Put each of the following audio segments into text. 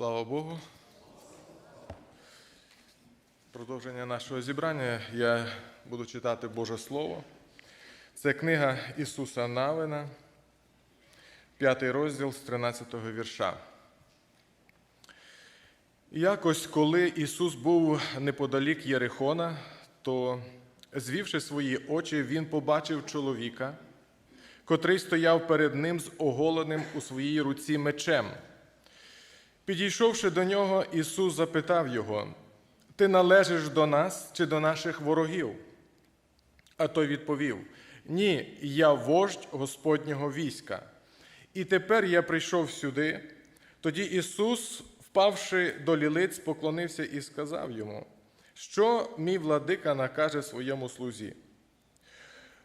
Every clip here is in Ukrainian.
Слава Богу. Продовження нашого зібрання я буду читати Боже Слово. Це книга Ісуса Навина, п'ятий розділ з 13 вірша. Якось, коли Ісус був неподалік Єрихона, то, звівши свої очі, він побачив чоловіка, котрий стояв перед ним з оголеним у своїй руці мечем. Підійшовши до нього, Ісус запитав його: Ти належиш до нас чи до наших ворогів? А той відповів: Ні, я вождь Господнього війська. І тепер я прийшов сюди. Тоді Ісус, впавши до лілиць, поклонився і сказав йому, що мій владика накаже своєму слузі.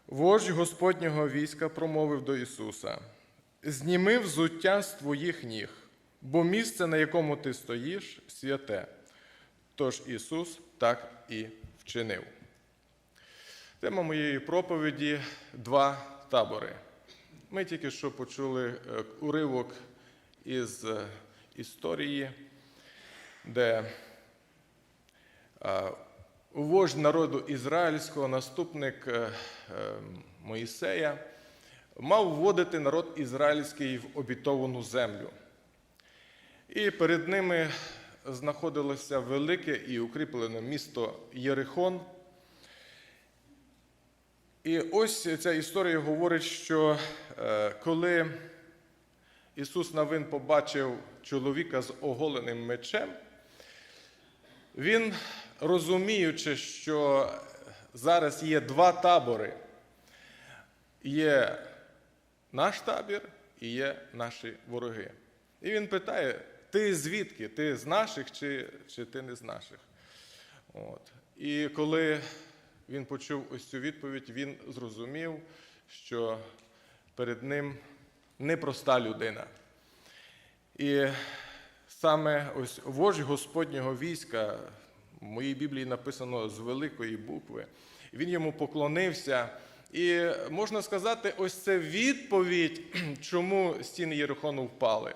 Вождь Господнього війська промовив до Ісуса: Зніми взуття з твоїх ніг, бо місце, на якому ти стоїш, святе. Тож Ісус так і вчинив. Тема моєї проповіді два табори. Ми тільки що почули е, уривок із е, історії, де е, вождь народу ізраїльського, наступник Моїсея, мав вводити народ ізраїльський в обітовану землю. І перед ними знаходилося велике і укріплене місто Єрихон. І ось ця історія говорить, що е, коли Ісус Навин побачив чоловіка з оголеним мечем, він, розуміючи, що зараз є два табори, є наш табір і є наші вороги. І він питає: ти звідки? Ти з наших чи, чи ти не з наших? От. І коли він почув ось цю відповідь, він зрозумів, що перед ним непроста людина. І саме ось вождь Господнього війська, в моїй Біблії написано з великої букви, він йому поклонився. І можна сказати, ось це відповідь, чому стіни Єрихону впали.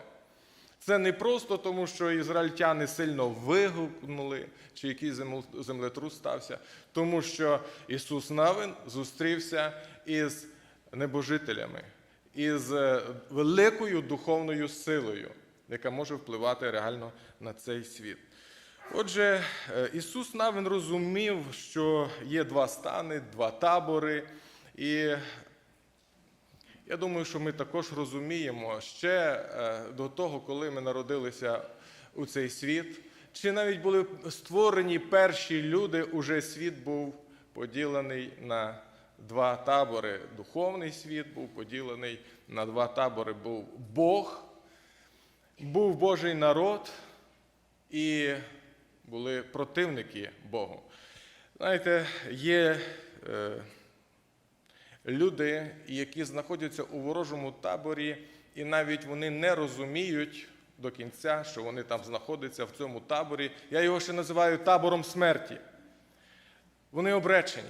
Це не просто тому, що ізраїльтяни сильно вигукнули, чи якийсь землетрус стався, тому що Ісус Навин зустрівся із небожителями, із е, великою духовною силою, яка може впливати реально на цей світ. Отже, е, Ісус Навин розумів, що є два стани, два табори, і я думаю, що ми також розуміємо ще е, до того, коли ми народилися у цей світ, чи навіть були створені перші люди, уже світ був поділений на два табори. Духовний світ був поділений на два табори. Був Бог, був Божий народ і були противники Богу. Знаєте, є. Люди, які знаходяться у ворожому таборі, і навіть вони не розуміють до кінця, що вони там знаходяться в цьому таборі. Я його ще називаю табором смерті. Вони обречені,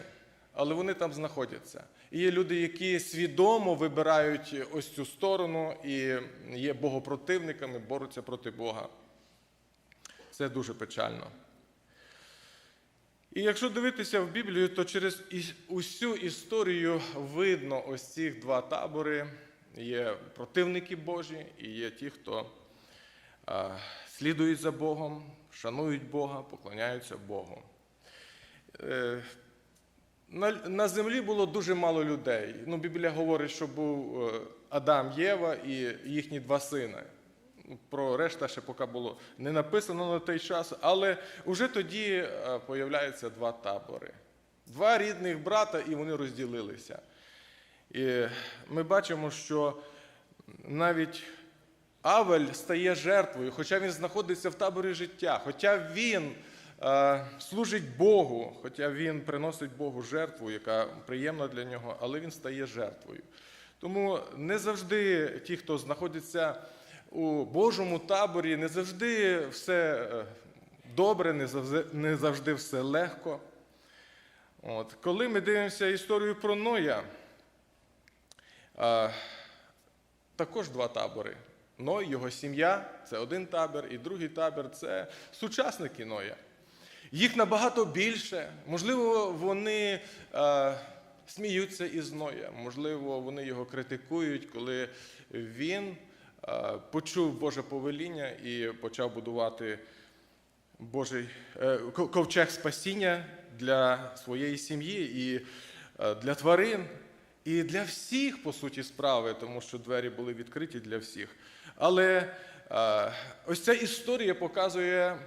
але вони там знаходяться. І є люди, які свідомо вибирають ось цю сторону і є богопротивниками, борються проти Бога. Це дуже печально. І якщо дивитися в Біблію, то через усю історію видно ось ці два табори. Є противники Божі і є ті, хто слідують за Богом, шанують Бога, поклоняються Богу. Е, на, на землі було дуже мало людей. Ну, Біблія говорить, що був е, Адам, Єва і їхні два сини. Про решта ще поки було не написано на той час, але вже тоді е, появляються два табори. Два рідних брата, і вони розділилися. І ми бачимо, що навіть Авель стає жертвою, хоча він знаходиться в таборі життя, хоча він е, служить Богу, хоча він приносить Богу жертву, яка приємна для нього, але він стає жертвою. Тому не завжди ті, хто знаходиться у Божому таборі, не завжди все е, добре, не завжди, все легко. От. Коли ми дивимося історію про Ноя, а, також два табори. Ной, його сім'я це один табір, і другий табір це сучасники Ноя. Їх набагато більше. Можливо, вони е, сміються із Ноя, можливо, вони його критикують, коли він почув Боже повеління і почав будувати Божий е, ковчег спасіння для своєї сім'ї і е, для тварин, і для всіх, по суті, справи, тому що двері були відкриті для всіх. Але е, ось ця історія показує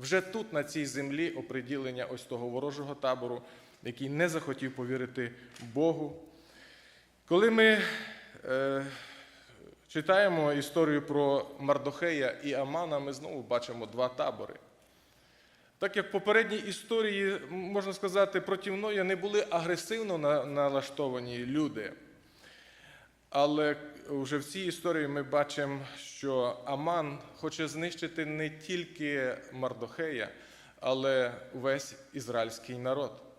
вже тут, на цій землі, оприділення ось того ворожого табору, який не захотів повірити Богу. Коли ми е, читаємо історію про Мардохея і Амана, ми знову бачимо два табори. Так як в попередній історії, можна сказати, проти Ноя не були агресивно налаштовані люди. Але вже в цій історії ми бачимо, що Аман хоче знищити не тільки Мардохея, але весь ізраїльський народ.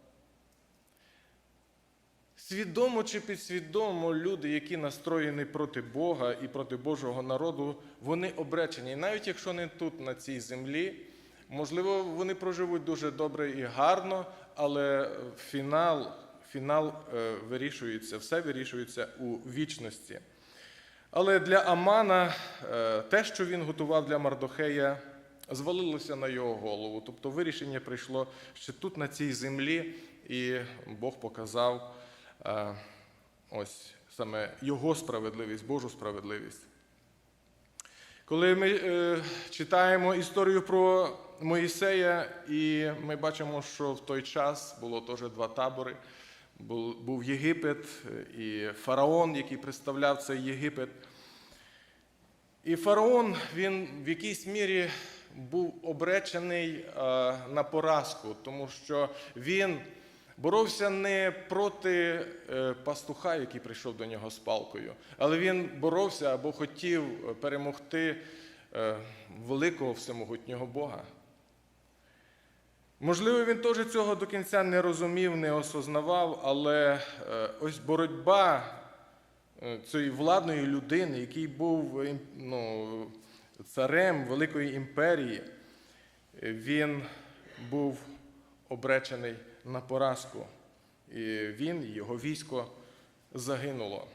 Свідомо чи підсвідомо люди, які настроєні проти Бога і проти Божого народу, вони обречені. І навіть якщо не тут, на цій землі, можливо, вони проживуть дуже добре і гарно, але фінал, фінал е, вирішується, все вирішується у вічності. Але для Амана е, те, що він готував для Мардохея, звалилося на його голову. Тобто вирішення прийшло ще тут, на цій землі, і Бог показав ось саме його справедливість, Божу справедливість. Коли ми е, читаємо історію про Моїсея, і ми бачимо, що в той час було теж два табори. Був, Єгипет е, і фараон, який представляв цей Єгипет. І фараон він в якійсь мірі був обречений е, на поразку, тому що він боровся не проти е, пастуха, який прийшов до нього з палкою, але він боровся або хотів перемогти е, великого всемогутнього Бога. Можливо, він теж цього до кінця не розумів, не осознавав, але е, ось боротьба е, цієї владної людини, який був е, ну, царем великої імперії, е, він був обречений на поразку. І він, і його військо загинуло.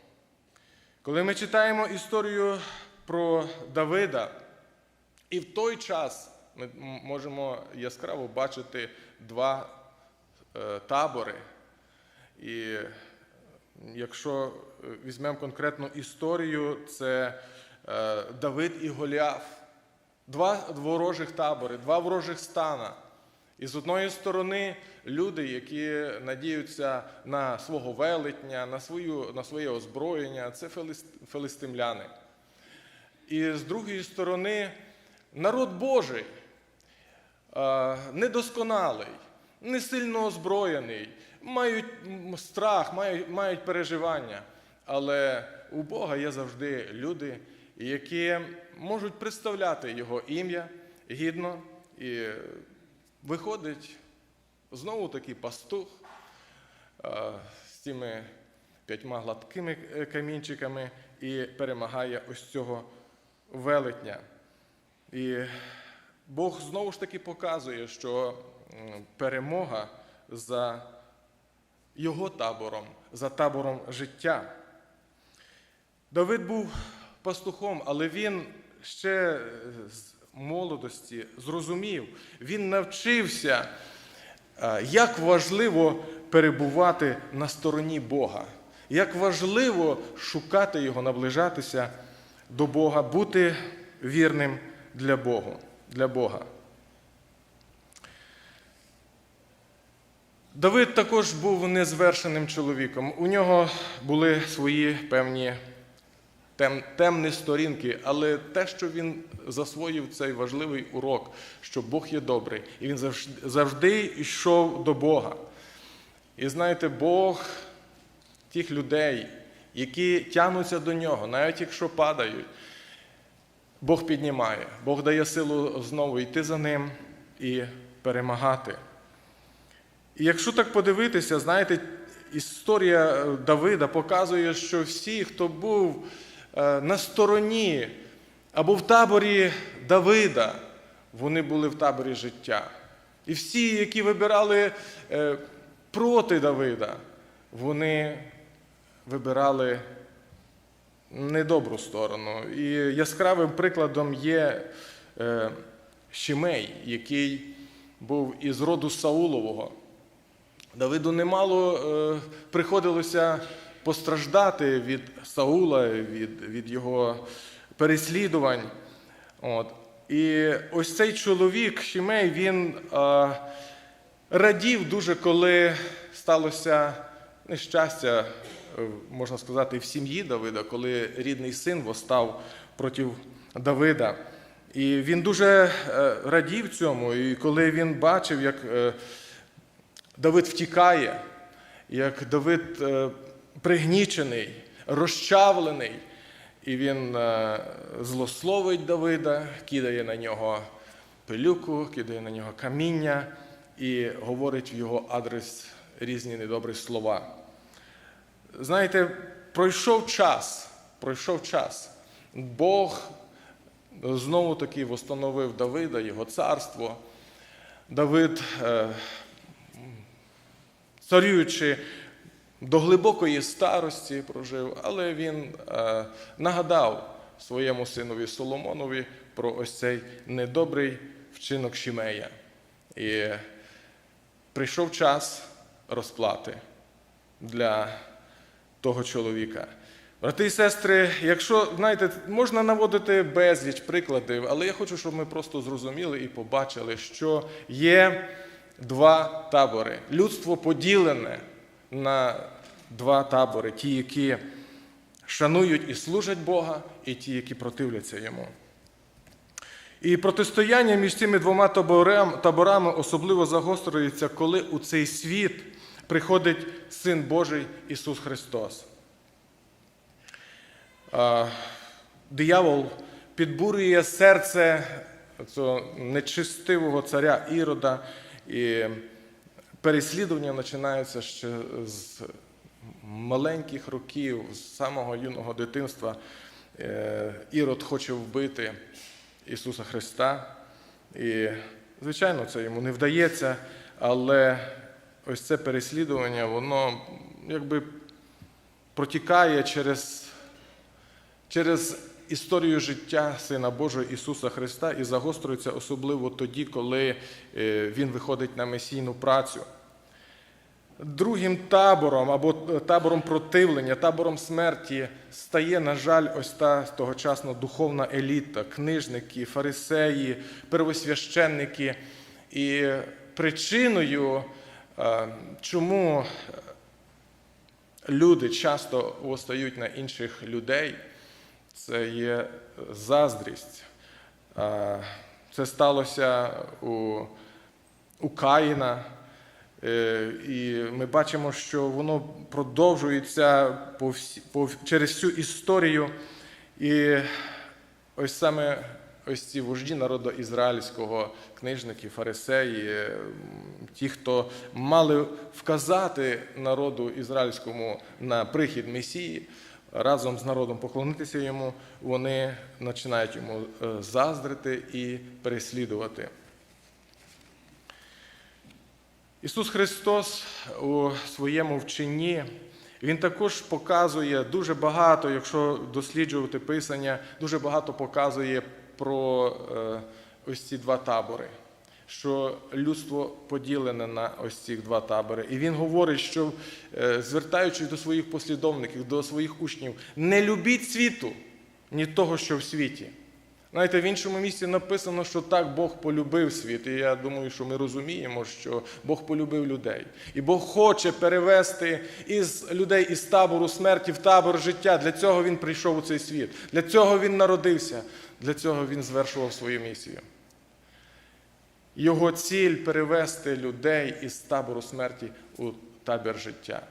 Коли ми читаємо історію про Давида, і в той час ми можемо яскраво бачити два е, табори. І якщо е, візьмемо конкретну історію, це е, Давид і Голіаф. Два ворожих табори, два ворожих стана. І з одної сторони люди, які надіються на свого велетня, на, свою, на своє озброєння, це филистимляни. І з другої сторони, народ Божий, недосконалий, не сильно озброєний, мають страх, мають, мають переживання. Але у Бога є завжди люди, які можуть представляти Його ім'я гідно. І виходить знову такий пастух е, з цими п'ятьма гладкими е, камінчиками і перемагає ось цього велетня. І Бог знову ж таки показує, що перемога за його табором, за табором життя. Давид був пастухом, але він ще молодості зрозумів, він навчився, е, як важливо перебувати на стороні Бога, як важливо шукати Його, наближатися до Бога, бути вірним для Бога. Для Бога. Давид також був незвершеним чоловіком. У нього були свої певні тем, темні сторінки, але те, що він засвоїв цей важливий урок, що Бог є добрий, і він завжди, завжди йшов до Бога. І знаєте, Бог тих людей, які тягнуться до нього, навіть якщо падають, Бог піднімає, Бог дає силу знову йти за ним і перемагати. І якщо так подивитися, знаєте, історія Давида показує, що всі, хто був на стороні або в таборі Давида, вони були в таборі життя. І всі, які вибирали е, проти Давида, вони вибирали недобру сторону. І яскравим прикладом є е, Шимей, який був із роду Саулового. Давиду немало е, приходилося постраждати від Саула, від, від його переслідувань. От. І ось цей чоловік, Шімей, він е, радів дуже, коли сталося нещастя, е, можна сказати, в сім'ї Давида, коли рідний син восстав проти Давида. І він дуже е, радів цьому. І коли він бачив, як е, Давид втікає, як Давид пригнічений, розчавлений, і він е, злословить Давида, кидає на нього пилюку, кидає на нього каміння і говорить в його адрес різні недобрі слова. Знаєте, пройшов час, пройшов час. Бог знову таки восстановив Давида, його царство. Давид, е, царюючи до глибокої старості, прожив, але він е, нагадав своєму синові Соломонові про ось цей недобрий вчинок Шімея. І прийшов час розплати для того чоловіка. Брати і сестри, якщо знаєте, можна наводити безліч прикладів, але я хочу, щоб ми просто зрозуміли і побачили, що є два табори. Людство поділене на два табори: ті, які шанують і служать Бога, і ті, які противляться йому. І протистояння між цими двома таборами особливо загострюється, коли у цей світ приходить Син Божий Ісус Христос. Диявол підбурює серце цього нечистивого царя Ірода, і переслідування починаються ще з маленьких років, з самого юного дитинства. Е, Ірод хоче вбити Ісуса Христа. І, звичайно, це йому не вдається, але ось це переслідування, воно якби протікає через через історію життя Сина Божого Ісуса Христа і загострюється особливо тоді, коли е, Він виходить на месійну працю. Другим табором або табором противлення, табором смерті стає, на жаль, ось та тогочасна духовна еліта, книжники, фарисеї, первосвященники. І причиною, е, чому люди часто постають на інших людей, це є заздрість. Е, Це сталося у, у Каїна. Е, І ми бачимо, що воно продовжується по всі, по, через всю історію. І ось саме ось ці вожді народу ізраїльського, книжники, фарисеї, е, ті, хто мали вказати народу ізраїльському на прихід Месії, разом з народом поклонитися йому, вони починають йому е, заздрити і переслідувати. Ісус Христос у своєму вченні, Він також показує дуже багато, якщо досліджувати Писання, дуже багато показує про е, ось ці два табори, що людство поділене на ось ці два табори. І він говорить, що е, звертаючись до своїх послідовників, до своїх учнів, не любіть світу, ні того, що в світі. Знаєте, в іншому місці написано, що так Бог полюбив світ. І я думаю, що ми розуміємо, що Бог полюбив людей. І Бог хоче перевести із людей із табору смерті в табор життя. Для цього Він прийшов у цей світ. Для цього Він народився. Для цього Він звершував свою місію. Його ціль перевести людей із табору смерті у табір життя.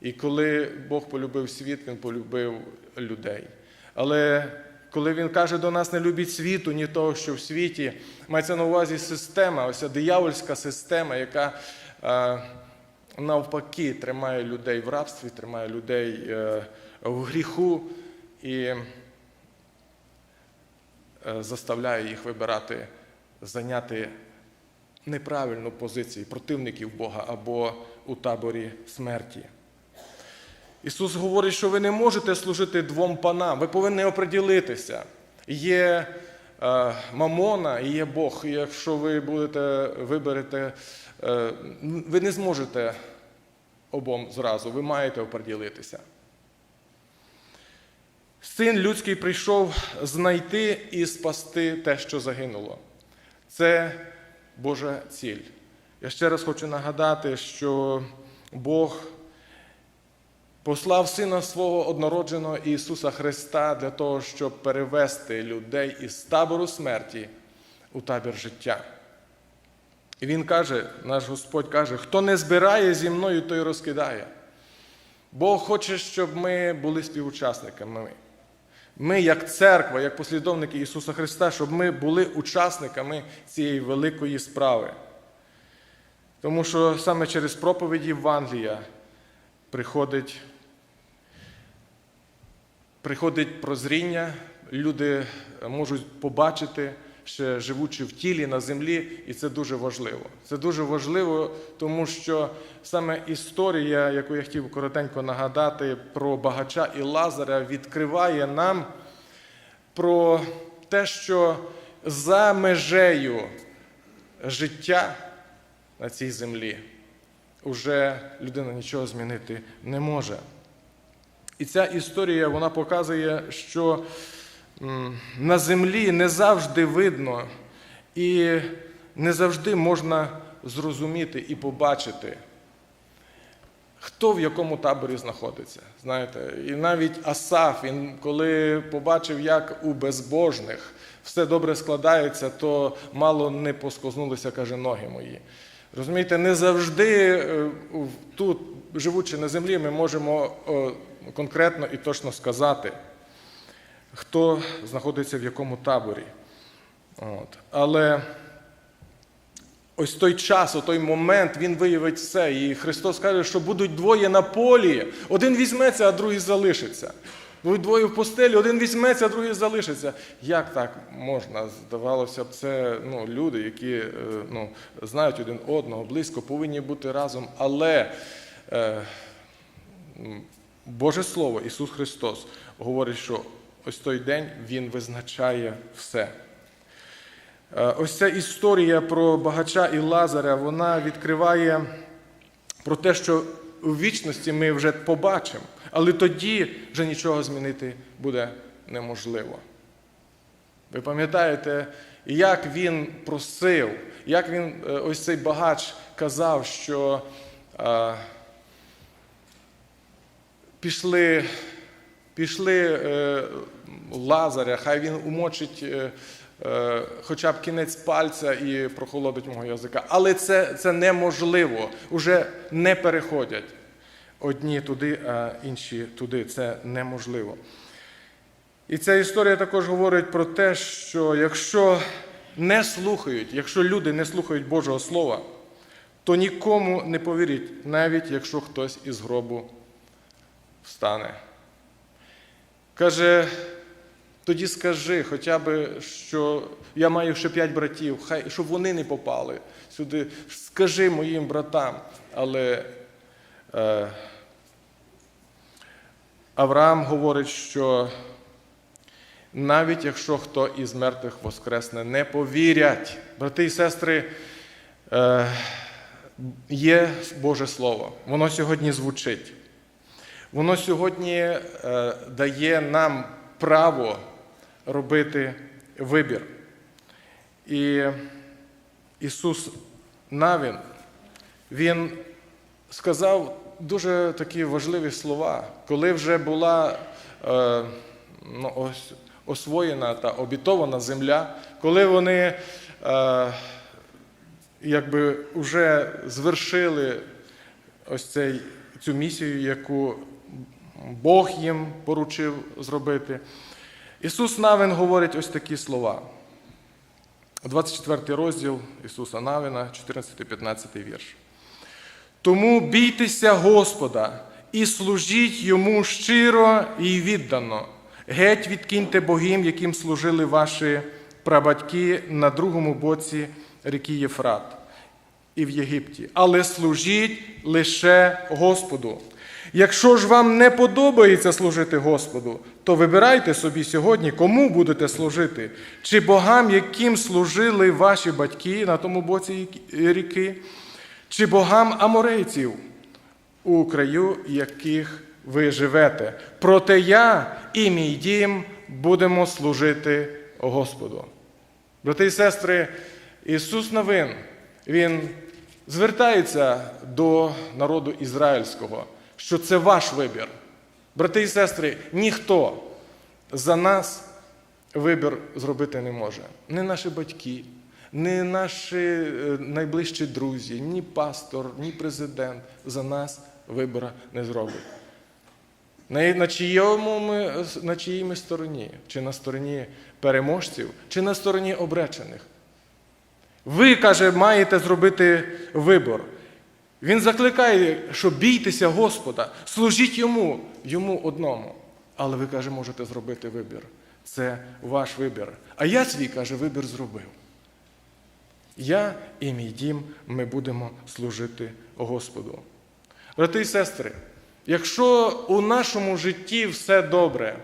І коли Бог полюбив світ, Він полюбив людей. Але коли він каже до нас, не любіть світу, ні того, що в світі, мається на увазі система, ось диявольська система, яка е, навпаки тримає людей в рабстві, тримає людей е, в гріху. І е, заставляє їх вибирати, зайняти неправильну позицію противників Бога або у таборі смерті. Ісус говорить, що ви не можете служити двом панам, ви повинні оприділитися. Є е, мамона і є Бог. І якщо ви будете виберете, е, ви не зможете обом зразу, ви маєте оприділитися. Син людський прийшов знайти і спасти те, що загинуло. Це Божа ціль. Я ще раз хочу нагадати, що Бог послав Сина свого однородженого Ісуса Христа для того, щоб перевести людей із табору смерті у табір життя. І Він каже, наш Господь каже, хто не збирає зі мною, той розкидає. Бог хоче, щоб ми були співучасниками. Ми, як церква, як послідовники Ісуса Христа, щоб ми були учасниками цієї великої справи. Тому що саме через проповіді Євангелія приходить, приходить прозріння, люди можуть побачити, ще живучи в тілі на землі, і це дуже важливо. Це дуже важливо, тому що саме історія, яку я хотів коротенько нагадати про багача і Лазаря, відкриває нам про те, що за межею життя на цій землі вже людина нічого змінити не може. І ця історія вона показує, що на землі не завжди видно і не завжди можна зрозуміти і побачити, хто в якому таборі знаходиться. Знаєте, і навіть Асаф, він коли побачив, як у безбожних все добре складається, то мало не поскознулися, каже, ноги мої. Розумієте, не завжди е, тут, живучи на землі, ми можемо конкретно і точно сказати, хто знаходиться в якому таборі. От. Але ось той час, той момент, він виявить все. І Христос каже, що будуть двоє на полі, один візьметься, а другий залишиться. Будуть двоє в постелі, один візьметься, а другий залишиться. Як так можна? Здавалося б, це ну, люди, які е, ну, знають один одного, близько, повинні бути разом. Але е, Боже Слово, Ісус Христос, говорить, що ось той день Він визначає все. Е, Ось ця історія про багача і Лазаря, вона відкриває про те, що у вічності ми вже побачимо, але тоді вже нічого змінити буде неможливо. Ви пам'ятаєте, як він просив, як він, е, ось цей багач казав, що е, пішли, пішли е, Лазаря, хай він умочить е, е, хоча б кінець пальця і прохолодить мого язика. Але це, це неможливо, уже не переходять. Одні туди, а інші туди. Це неможливо. І ця історія також говорить про те, що якщо не слухають, якщо люди не слухають Божого Слова, то нікому не повірять, навіть якщо хтось із гробу встане. Каже, тоді скажи хоча б, що я маю ще п'ять братів, хай щоб вони не попали сюди. Скажи моїм братам. Але е, Авраам говорить, що навіть якщо хто із мертвих воскресне, не повірять. Брати і сестри, е, є Боже Слово, воно сьогодні звучить. Воно сьогодні е, дає нам право робити вибір. І Ісус Навін, Він сказав дуже такі важливі слова, коли вже була е, ну, ось, освоєна та обітована земля, коли вони е, якби вже звершили ось цей, цю місію, яку Бог їм поручив зробити. Ісус Навин говорить ось такі слова. 24 розділ Ісуса Навина, 14-15 вірш. Тому бійтеся Господа і служіть йому щиро і віддано. Геть відкиньте богів, яким служили ваші прабатьки на другому боці ріки Єфрат і в Єгипті, але служіть лише Господу. Якщо ж вам не подобається служити Господу, то вибирайте собі сьогодні, кому будете служити, чи богам, яким служили ваші батьки на тому боці ріки, чи богам аморейців, у краю яких ви живете. Проте я і мій дім будемо служити Господу. Брати і сестри, Ісус Новин, Він звертається до народу ізраїльського, що це ваш вибір. Брати і сестри, ніхто за нас вибір зробити не може. Не наші батьки, не наші е, найближчі друзі, ні пастор, ні президент за нас вибора не зробить. На, ми, на чиїй ми стороні? Чи на стороні переможців, чи на стороні обречених? Ви, каже, маєте зробити вибор. Він закликає, що бійтеся Господа, служіть йому, йому одному. Але ви, каже, можете зробити вибір. Це ваш вибір. А я свій, каже, вибір зробив. Я і мій дім ми будемо служити Господу. Брати і сестри, якщо у нашому житті все добре,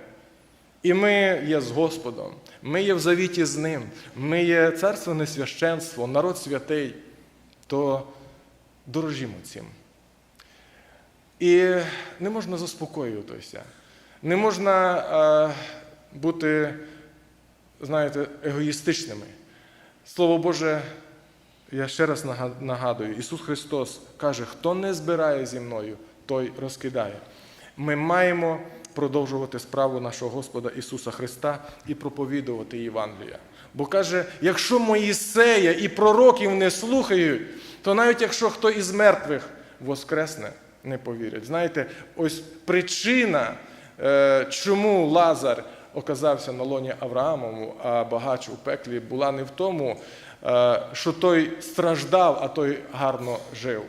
і ми є з Господом, ми є в завіті з Ним, ми є царственне священство, народ святий, то дорожімо цим. І не можна заспокоюватися, не можна е, бути, знаєте, егоїстичними. Слово Боже, я ще раз нагадую, Ісус Христос каже, хто не збирає зі мною, той розкидає. Ми маємо продовжувати справу нашого Господа Ісуса Христа і проповідувати Євангелія. Бо каже, якщо Моїсея і пророків не слухають, то навіть якщо хто із мертвих воскресне, не повірять. Знаєте, ось причина, е, чому Лазар оказався на лоні Авраамову, а багач у пеклі була не в тому, е, що той страждав, а той гарно жив.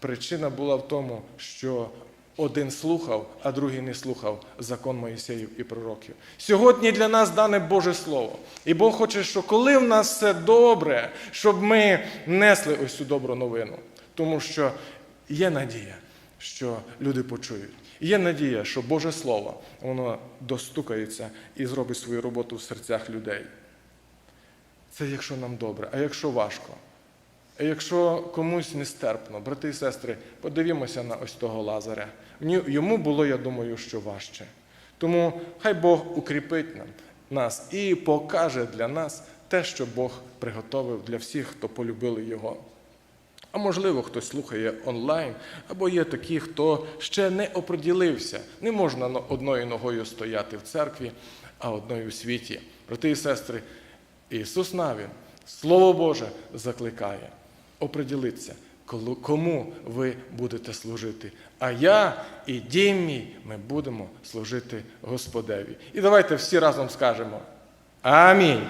Причина була в тому, що один слухав, а другий не слухав закон Моїсеїв і пророків. Сьогодні для нас дане Боже Слово. І Бог хоче, що коли в нас все добре, щоб ми несли ось цю добру новину. Тому що є надія, що люди почують. Є надія, що Боже Слово воно достукається і зробить свою роботу в серцях людей. Це якщо нам добре, а якщо важко. Якщо комусь нестерпно, брати і сестри, подивімося на ось того Лазаря. Йому було, я думаю, що важче. Тому хай Бог укріпить нас і покаже для нас те, що Бог приготовив для всіх, хто полюбили Його. А можливо, хтось слухає онлайн, або є такі, хто ще не оприділився. Не можна одною ногою стояти в церкві, а одною в світі. Брати і сестри, Ісус Навін, Слово Боже, закликає оприділитися, кому ви будете служити. А я і дім мій ми будемо служити Господеві. І давайте всі разом скажемо Амінь.